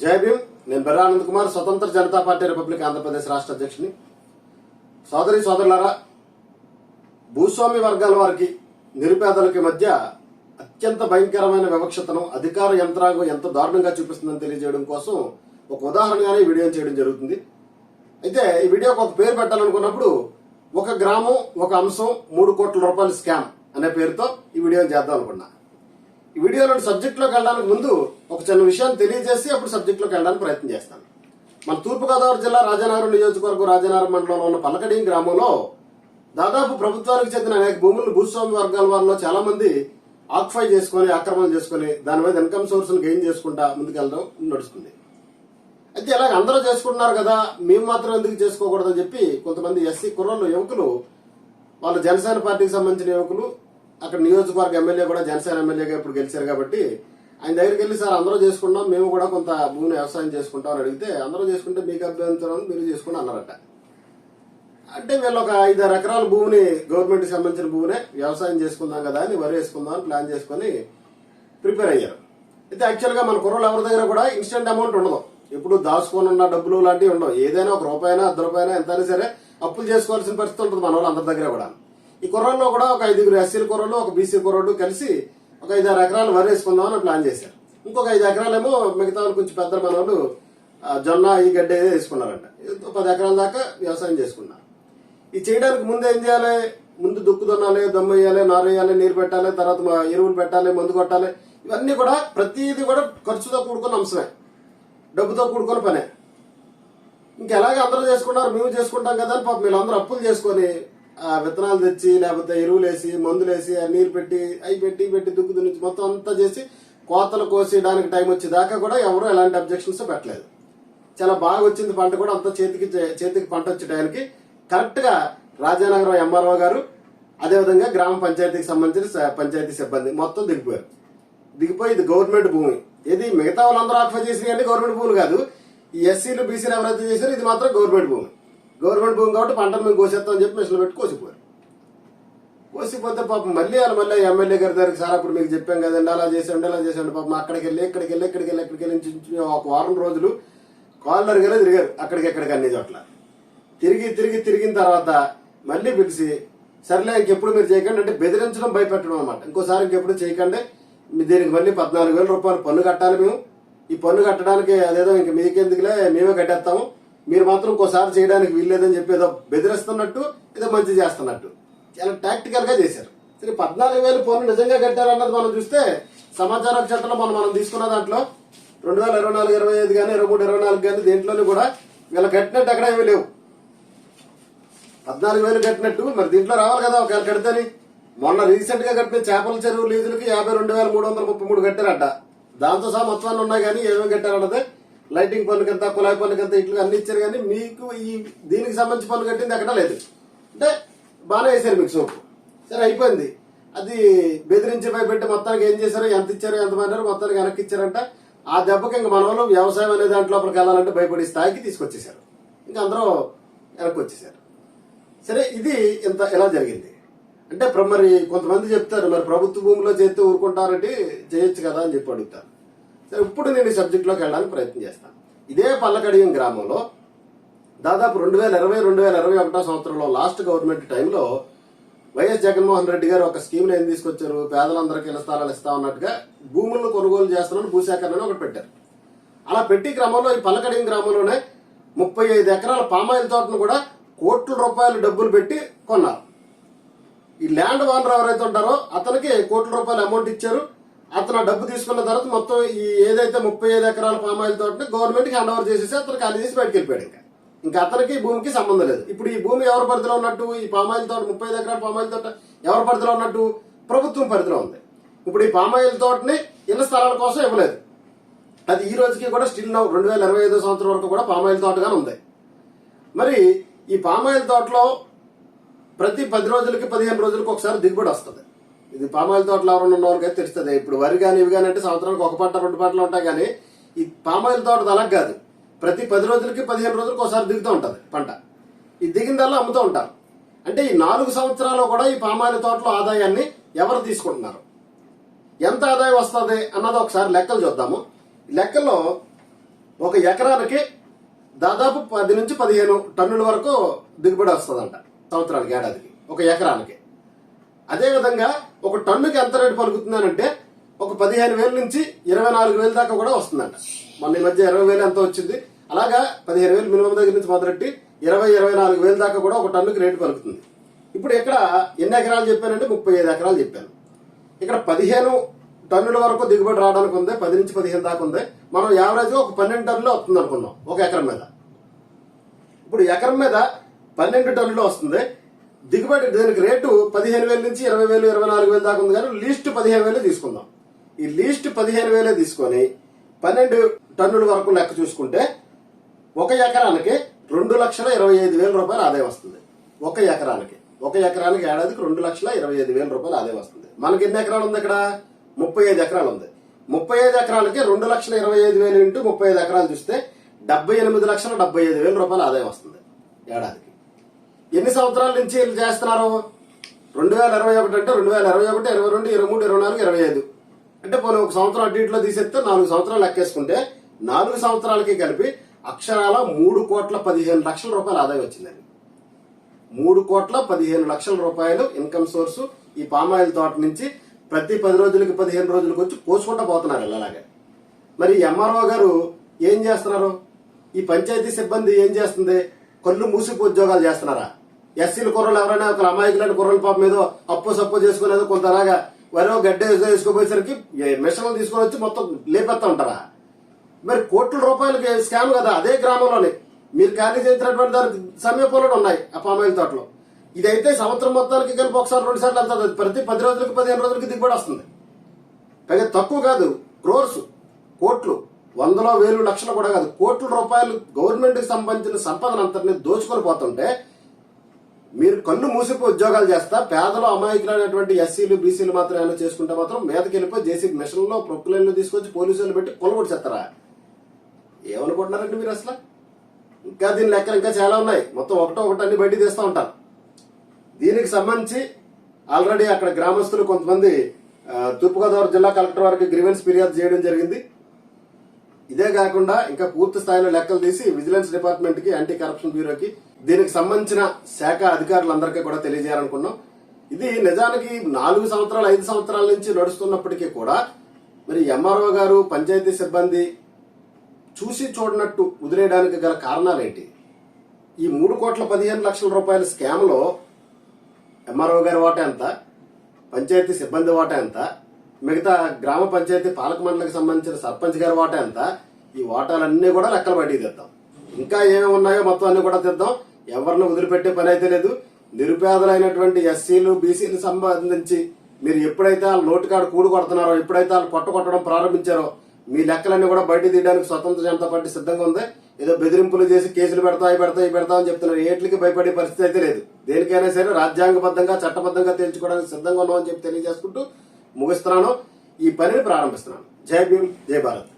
జై భీమ్. నేను బెర్రానంద్ కుమార్ స్వతంత్ర జనతా పార్టీ రిపబ్లిక్ ఆంధ్రప్రదేశ్ రాష్ట్ర అధ్యక్షుని సోదరి సోదరులారా భూస్వామి వర్గాల వారికి నిరుపేదలకి మధ్య అత్యంత భయంకరమైన వివక్షతను అధికార యంత్రాంగం ఎంత దారుణంగా చూపిస్తుందని తెలియజేయడం కోసం ఒక ఉదాహరణగానే ఈ వీడియో చేయడం జరుగుతుంది. అయితే ఈ వీడియోకి ఒక పేరు పెట్టాలనుకున్నప్పుడు ఒక గ్రామం ఒక అంశం మూడు కోట్ల రూపాయల స్కామ్ అనే పేరుతో ఈ వీడియోని చేద్దాం అనుకున్నా. ఈ వీడియోలో సబ్జెక్ట్లోకి వెళ్ళడానికి ముందు ఒక చిన్న విషయాన్ని తెలియజేసి అప్పుడు సబ్జెక్ట్లోకి వెళ్ళడానికి ప్రయత్నం చేస్తాను. మన తూర్పుగోదావరి జిల్లా రాజనగరం నియోజకవర్గం రాజనగరం మండలంలో ఉన్న పలకడి గ్రామంలో దాదాపు ప్రభుత్వానికి చెందిన అనేక భూములను భూస్వామి వర్గాల వారిలో చాలా మంది ఆక్యుపై చేసుకుని ఆక్రమణ చేసుకుని దాని మీద ఇన్కమ్ సోర్స్ గెయిన్ చేసుకుంటా ముందుకెళ్ళడం నడుస్తుంది. అయితే ఇలాగ అందరూ చేసుకుంటున్నారు కదా మేము మాత్రం ఎందుకు చేసుకోకూడదని చెప్పి కొంతమంది ఎస్సీ కుర్రలు యువకులు వాళ్ళు జనసేన పార్టీకి సంబంధించిన యువకులు అక్కడ నియోజకవర్గ ఎమ్మెల్యే కూడా జనసేన ఎమ్మెల్యేగా ఇప్పుడు గెలిచారు కాబట్టి ఆయన దగ్గరికి వెళ్ళి సార్ అందరూ చేసుకున్నాం మేము కూడా కొంత భూమిని వ్యవసాయం చేసుకుంటాం అని అడిగితే అందరూ చేసుకుంటే మీకు అభ్యంతరం మీరు చేసుకుని అన్నారట. అంటే వీళ్ళు ఒక ఐదారు ఎకరాల భూమిని గవర్నమెంట్కి సంబంధించిన భూమినే వ్యవసాయం చేసుకుందాం కదా అని వరి వేసుకుందాం ప్లాన్ చేసుకుని ప్రిపేర్ అయ్యారు. అయితే యాక్చువల్గా మన కుర్రలు ఎవరి దగ్గర కూడా ఇన్స్టెంట్ అమౌంట్ ఉండదు. ఎప్పుడు దాచుకొని ఉన్న డబ్బులు లాంటివి ఉండవు. ఏదైనా ఒక రూపాయనా అర్ధ ఎంత ఎంతైనా సరే అప్పులు చేసుకోవాల్సిన పరిస్థితి ఉంటుంది మన వాళ్ళు అందరి దగ్గర కూడా. ఈ కుర్రల్లో కూడా ఒక ఐదుగురు ఎస్సీల కుర్రలు ఒక బీసీ కుర్రోడు కలిసి ఒక ఐదారు ఎకరాలు వరి వేసుకుందామని ప్లాన్ చేశారు. ఇంకొక ఐదు ఎకరాలేమో మిగతా వాళ్ళు కొంచెం పెద్ద మన వాళ్ళు జొన్న ఈ గడ్డ ఏదో వేసుకున్నారంట. పది ఎకరాల దాకా వ్యవసాయం చేసుకున్నారు. ఇది చేయడానికి ముందు ఏం చేయాలి? ముందు దుక్కు దున్నాలి దమ్ము వేయాలి నారు వేయాలి నీరు పెట్టాలి తర్వాత ఎరువులు పెట్టాలి మందు కొట్టాలి. ఇవన్నీ కూడా ప్రతిదీ కూడా ఖర్చుతో కూడుకున్న అంశమే. డబ్బుతో కూడుకున్న పనే. ఇంకెలాగే అందరూ చేసుకున్నారు మేము చేసుకుంటాం కదా అని పాపం వీళ్ళందరూ అప్పులు చేసుకొని విత్తనాలు తెచ్చి లేకపోతే ఎరువులు వేసి మందులు వేసి ఆ నీరు పెట్టి అవి పెట్టి పెట్టి దుక్కు దున్ని మొత్తం అంతా చేసి కోతలు కోసేయడానికి టైం వచ్చేదాకా కూడా ఎవరు ఎలాంటి అబ్జెక్షన్స్ పెట్టలేదు. చాలా బాగా వచ్చింది పంట కూడా అంత చేతికి చేతికి పంట వచ్చే టైంకి కరెక్ట్గా రాజానగరం ఎంఆర్ఓ గారు అదేవిధంగా గ్రామ పంచాయతీకి సంబంధించిన పంచాయతీ సిబ్బంది మొత్తం దిగిపోయారు. దిగిపోయి ఇది గవర్నమెంట్ భూమి. ఇది మిగతా వాళ్ళందరూ ఆక్యుపై చేసినవి అంటే గవర్నమెంట్ భూములు కాదు. ఈ ఎస్సీలు బీసీలు ఎవరైతే చేశారో ఇది మాత్రం గవర్నమెంట్ భూమి. గవర్నమెంట్ భూమి కాబట్టి పంటను మేము కోసేస్తామని చెప్పి మిషన్లు పెట్టి కోసిపోయారు. కోసిపోతే పాపం మళ్ళీ అలా మళ్ళీ ఎమ్మెల్యే గారి దగ్గరికి సార్ అప్పుడు మీకు చెప్పాం కదండి అలా చేసేయండి అలా చేసేయండి పాపం అక్కడికి వెళ్ళి ఇక్కడికి వెళ్ళి ఇక్కడికి వెళ్ళి ఇక్కడికి వెళ్ళి ఒక వారం రోజులు కాలర్ గానే తిరిగారు. అక్కడికి ఎక్కడికి అన్ని చోట్ల. తిరిగి తిరిగి తిరిగిన తర్వాత మళ్ళీ పిలిచి సర్లే ఇంకెప్పుడు మీరు చేయకండి. అంటే బెదిరించడం భయపెట్టడం అనమాట ఇంకోసారి ఇంకెప్పుడు చేయకండి. దీనికి మళ్ళీ పద్నాలుగు వేల రూపాయలు పన్ను కట్టాలి మేము. ఈ పన్ను కట్టడానికి అదేదో ఇంక మీకెందుకులే మేమే కట్టేస్తాము. మీరు మాత్రం ఇంకోసారి చేయడానికి వీల్లేదని చెప్పి ఏదో బెదిరిస్తున్నట్టు ఏదో మంచి చేస్తున్నట్టు. చాలా టాక్టికల్గా చేశారు. సరే పద్నాలుగు వేలు ఫోన్లు నిజంగా కట్టారన్నది మనం చూస్తే సమాచార చట్టంలో మనం మనం తీసుకున్న దాంట్లో రెండు వేల ఇరవై నాలుగు ఇరవై ఐదు కానీ ఇరవై మూడు ఇరవై నాలుగు కానీ దేంట్లోనూ కూడా వీళ్ళు కట్టినట్టు ఎక్కడ ఏమీ లేవు. పద్నాలుగు వేలు కట్టినట్టు మరి దీంట్లో రావాలి కదా ఒకవేళ కడితేని. మొన్న రీసెంట్గా కట్టిన చేపల చెరువు లీజులకి యాభై రెండు వేల మూడు వందల ముప్పై మూడు కట్టారట. దాంతో సహా మొత్తాన్ని ఉన్నాయి కానీ ఏమేమి కట్టారన్నది లైటింగ్ పనులకు కింద కుళాయి పనులకు కింద ఇట్లు అన్ని ఇచ్చారు కానీ మీకు ఈ దీనికి సంబంధించి పనులు కట్టింది ఎక్కడా లేదు. అంటే బాగానే వేశారు మీకు సోపు. సరే అయిపోయింది. అది బెదిరించి పెట్టి మొత్తానికి ఏం చేశారో ఎంత ఇచ్చారో ఎంత మొత్తానికి వెనక్కి ఇచ్చారంట. ఆ దెబ్బకి ఇంక మన వాళ్ళు వ్యవసాయం అనే దాంట్లోపలికి వెళ్ళాలంటే భయపడే స్థాయికి తీసుకొచ్చేసారు ఇంకా అందరూ వెనక్కి వచ్చేసారు సరే ఇది ఇంత ఎలా జరిగింది? అంటే మరి కొంతమంది చెప్తారు మరి ప్రభుత్వ భూమిలో చేస్తే ఊరుకుంటారంటే చేయొచ్చు కదా అని చెప్పి అడుగుతారు. ఇప్పుడు నేను ఈ సబ్జెక్టులోకి వెళ్ళడానికి ప్రయత్నం చేస్తాను. ఇదే పల్లకడియం గ్రామంలో దాదాపు రెండు వేల ఇరవై రెండు వేల ఇరవై ఒకటో సంవత్సరంలో లాస్ట్ గవర్నమెంట్ టైంలో వైఎస్ జగన్మోహన్ రెడ్డి గారు ఒక స్కీమ్ ఏం తీసుకొచ్చారు? పేదలందరికీ ఇళ్ళ స్థలాలు ఇస్తా ఉన్నట్టుగా భూములను కొనుగోలు చేస్తున్నాను భూసేకరణ ఒకటి పెట్టారు. అలా పెట్టి క్రమంలో ఈ పల్లకడియం గ్రామంలోనే ముప్పై ఐదు ఎకరాల పామాయిల్ తోటను కూడా కోట్ల రూపాయలు డబ్బులు పెట్టి కొన్నారు. ఈ ల్యాండ్ ఓనర్ ఎవరైతే ఉంటారో అతనికి కోట్ల రూపాయలు అమౌంట్ ఇచ్చారు. అతను డబ్బు తీసుకున్న తర్వాత మొత్తం ఈ ఏదైతే ముప్పై ఐదు ఎకరాల పామాయిల్ తోటని గవర్నమెంట్ హ్యాండ్ ఓవర్ చేసేసి అతను ఖాళీ చేసి బయటకు వెళ్ళిపోయాడు ఇంకా. ఇంకా అతనికి భూమికి సంబంధం లేదు. ఇప్పుడు ఈ భూమి ఎవరి పరిధిలో ఉన్నట్టు ఈ పామాయిల్ తోట ముప్పై ఐదు ఎకరాల పామాయిల్ తోట ఎవరి పరిధిలో ఉన్నట్టు ప్రభుత్వం పరిధిలో ఉంది. ఇప్పుడు ఈ పామాయిల్ తోటని ఇళ్ళ స్థలాల కోసం ఇవ్వలేదు. అది ఈ రోజుకి కూడా స్టిల్ నౌ రెండు వేల ఇరవై ఐదో సంవత్సరం వరకు కూడా పామాయిల్ తోటగానే ఉంది. మరి ఈ పామాయిల్ తోటలో ప్రతి పది రోజులకి పదిహేను రోజులకి ఒకసారి దిగుబడి వస్తుంది. ఇది పామాయిల్ తోటలో ఎవరైనా ఉన్న వాళ్ళకైతే తెలుస్తుంది. ఇప్పుడు వరి కానీ ఇవి కానీ అంటే సంవత్సరానికి ఒక పంట రెండు పంటలు ఉంటాయి కానీ ఈ పామాయిల్ తోట అలా కాదు. ప్రతి పది రోజులకి పదిహేను రోజులకి ఒకసారి దిగుతూ ఉంటుంది పంట. ఈ దిగిందల్లా అమ్ముతూ ఉంటారు. అంటే ఈ నాలుగు సంవత్సరాలు కూడా ఈ పామాయిల్ తోటలో ఆదాయాన్ని ఎవరు తీసుకుంటున్నారు? ఎంత ఆదాయం వస్తుంది అన్నది ఒకసారి లెక్కలు చూద్దాము. లెక్కల్లో ఒక ఎకరానికి దాదాపు పది నుంచి పదిహేను టన్నుల వరకు దిగుబడి వస్తుందంట సంవత్సరానికి ఏడాదికి. ఒక ఎకరానికి. అదేవిధంగా ఒక టన్నుకి ఎంత రేటు పలుకుతుందనంటే ఒక పదిహేను వేల నుంచి ఇరవై నాలుగు వేల దాకా కూడా వస్తుందంట. మొన్న ఈ మధ్య ఇరవై వేలు ఎంత వచ్చింది. అలాగా పదిహేను వేలు మినిమం దగ్గర నుంచి మొదలెట్టి ఇరవై ఇరవై నాలుగు వేల దాకా కూడా ఒక టన్నుకి రేటు పలుకుతుంది. ఇప్పుడు ఇక్కడ ఎన్ని ఎకరాలు చెప్పానంటే ముప్పై ఐదు ఎకరాలు చెప్పాను. ఇక్కడ పదిహేను టన్నుల వరకు దిగుబడి రావడానికి ఉంది పది నుంచి పదిహేను దాకా ఉంది. మనం యావరేజ్ ఒక పన్నెండు టన్నులు వస్తుంది అనుకున్నాం ఒక ఎకరం మీద. ఇప్పుడు ఎకరం మీద పన్నెండు టన్నులు వస్తుంది. దిగుబడి దీనికి రేటు పదిహేను వేల నుంచి ఇరవై వేలు ఇరవై నాలుగు వేలు దాకా ఉంది కానీ లీస్ట్ పదిహేను వేలే తీసుకుందాం. ఈ లీస్ట్ పదిహేను వేలే తీసుకొని పన్నెండు టన్నుల వరకు లెక్క చూసుకుంటే ఒక ఎకరానికి రెండు లక్షల ఇరవై ఐదు వేల రూపాయలు ఆదాయం వస్తుంది. ఒక ఎకరానికి. ఒక ఎకరానికి ఏడాదికి రెండు లక్షల ఇరవై ఐదు వేల రూపాయలు ఆదాయం వస్తుంది. మనకి ఎన్ని ఎకరాలు ఉంది ఇక్కడ? ముప్పై ఐదు ఎకరాలు ఉంది. ముప్పై ఐదు ఎకరాలకి రెండు లక్షల ఇరవై ఐదు వేలు ఇంటూ ముప్పై ఐదు ఎకరాలు చూస్తే డెబ్బై ఎనిమిది లక్షల డెబ్బై ఐదు వేల రూపాయలు ఆదాయం వస్తుంది. ఏడాదికి. ఎన్ని సంవత్సరాల నుంచి వీళ్ళు చేస్తున్నారు? రెండు వేల ఇరవై ఒకటి అంటే రెండు వేల ఇరవై ఒకటి ఇరవై రెండు ఇరవై మూడు ఇరవై నాలుగు ఇరవై ఐదు. అంటే పోనీ ఒక సంవత్సరం అటు ఇట్లో తీసేస్తే నాలుగు సంవత్సరాలు లెక్కేసుకుంటే నాలుగు సంవత్సరాలకి కలిపి అక్షరాల మూడు కోట్ల పదిహేను లక్షల రూపాయలు ఆదాయం వచ్చిందండి. మూడు కోట్ల పదిహేను లక్షల రూపాయలు ఇన్కమ్ సోర్స్ ఈ పామాయిల్ తోట నుంచి ప్రతి పది రోజులకి పదిహేను రోజులకు వచ్చి కోసుకుంటూ పోతున్నారు అలాగే. మరి ఎంఆర్ఓ గారు ఏం చేస్తున్నారు? ఈ పంచాయతీ సిబ్బంది ఏం చేస్తుంది? కళ్ళు మూసిపు ఉద్యోగాలు చేస్తున్నారా? ఎస్సీల కుర్రలు ఎవరైనా ఒక అమాయకులైన కుర్రల పాప మీద అప్పు సప్పు చేసుకోలేదు కొంత అలాగా వరో గడ్డ వేసుకోపోయేసరికి మిషన్లు తీసుకొని వచ్చి మొత్తం లేపెత్తా ఉంటారా? మరి కోట్ల రూపాయలకి స్కామ్ కదా అదే గ్రామంలోనే. మీరు ఖాళీ చేసినటువంటి దానికి సమీపంలో ఉన్నాయి ఆ పామాయిల్ తోటలో. ఇదైతే సంవత్సరం మొత్తానికి కలిపి ఒకసారి రెండు సార్లు వెళ్తుంది. ప్రతి పది రోజులకి పదిహేను రోజులకి దిగుబడి వస్తుంది. పైగా తక్కువ కాదు క్రోర్స్ కోట్లు. వందలో వేలు లక్షలు కూడా కాదు కోట్ల రూపాయలు గవర్నమెంట్కి సంబంధించిన సంపదను అంతటిని దోచుకొని పోతుంటే మీరు కళ్ళు మూసిపో ఉద్యోగాలు చేస్తా పేదలు అమాయకులైనటువంటి ఎస్సీలు బీసీలు మాత్రం ఏమైనా చేసుకుంటే మాత్రం మీదకి వెళ్ళిపోయి జేసీ మిషన్లో ప్రొక్లైన్లు తీసుకొచ్చి పోలీసులు పెట్టి కొలగొట్టి చేస్తారా ఏమనుకుంటున్నారండి మీరు అసలు? ఇంకా దీని లెక్కలు ఇంకా చాలా ఉన్నాయి. మొత్తం ఒకటో ఒకటి అన్ని బయట తీస్తూ ఉంటారు. దీనికి సంబంధించి ఆల్రెడీ అక్కడ గ్రామస్తులు కొంతమంది తూర్పుగోదావరి జిల్లా కలెక్టర్ వారికి గ్రీవెన్స్ ఫిర్యాదు చేయడం జరిగింది. ఇదే కాకుండా ఇంకా పూర్తి స్థాయిలో లెక్కలు తీసి విజిలెన్స్ డిపార్ట్మెంట్కి యాంటీ కరప్షన్ బ్యూరోకి దీనికి సంబంధించిన శాఖ అధికారులందరికీ కూడా తెలియజేయాలనుకున్నాం. ఇది నిజానికి నాలుగు సంవత్సరాలు ఐదు సంవత్సరాల నుంచి నడుస్తున్నప్పటికీ కూడా మరి ఎంఆర్ఓ గారు పంచాయతీ సిబ్బంది చూసి చూడనట్టు వదిలేయడానికి గల కారణాలేంటి? ఈ మూడు కోట్ల పదిహేను లక్షల రూపాయల స్కామ్లో ఎంఆర్ఓ గారి వాటా ఎంత? పంచాయతీ సిబ్బంది వాటా ఎంత? మిగతా గ్రామ పంచాయతీ పాలక మండలికి సంబంధించిన సర్పంచ్ గారి వాటా ఎంత? ఈ వాటాలన్నీ కూడా లెక్కలు బయటికి తెద్దాం. ఇంకా ఏమేమి ఉన్నాయో మొత్తం అన్ని కూడా తెద్దాం. ఎవరిని వదిలిపెట్టే పని అయితే లేదు. నిరుపేదలైనటువంటి ఎస్సీలు బీసీలు సంబంధించి మీరు ఎప్పుడైతే వాళ్ళ నోటికాడు కూడు కొడుతున్నారో ఎప్పుడైతే వాళ్ళు పొట్ట కొట్టడం ప్రారంభించారో మీ లెక్కలన్నీ కూడా బయట తీయడానికి స్వతంత్ర జనతా పార్టీ సిద్ధంగా ఉంది. ఏదో బెదిరింపులు చేసి కేసులు పెడతా అవి పెడతా పెడతా అని చెప్తున్నారు. ఏట్లకి భయపడే పరిస్థితి అయితే లేదు. దేనికైనా సరే రాజ్యాంగబద్ధంగా చట్టబద్ధంగా తేల్చుకోవడానికి సిద్ధంగా ఉన్నామని చెప్పి తెలియజేసుకుంటూ ముగిస్తున్నాను. ఈ పనిని ప్రారంభిస్తున్నాను. జై భీమ్ జై భారత్.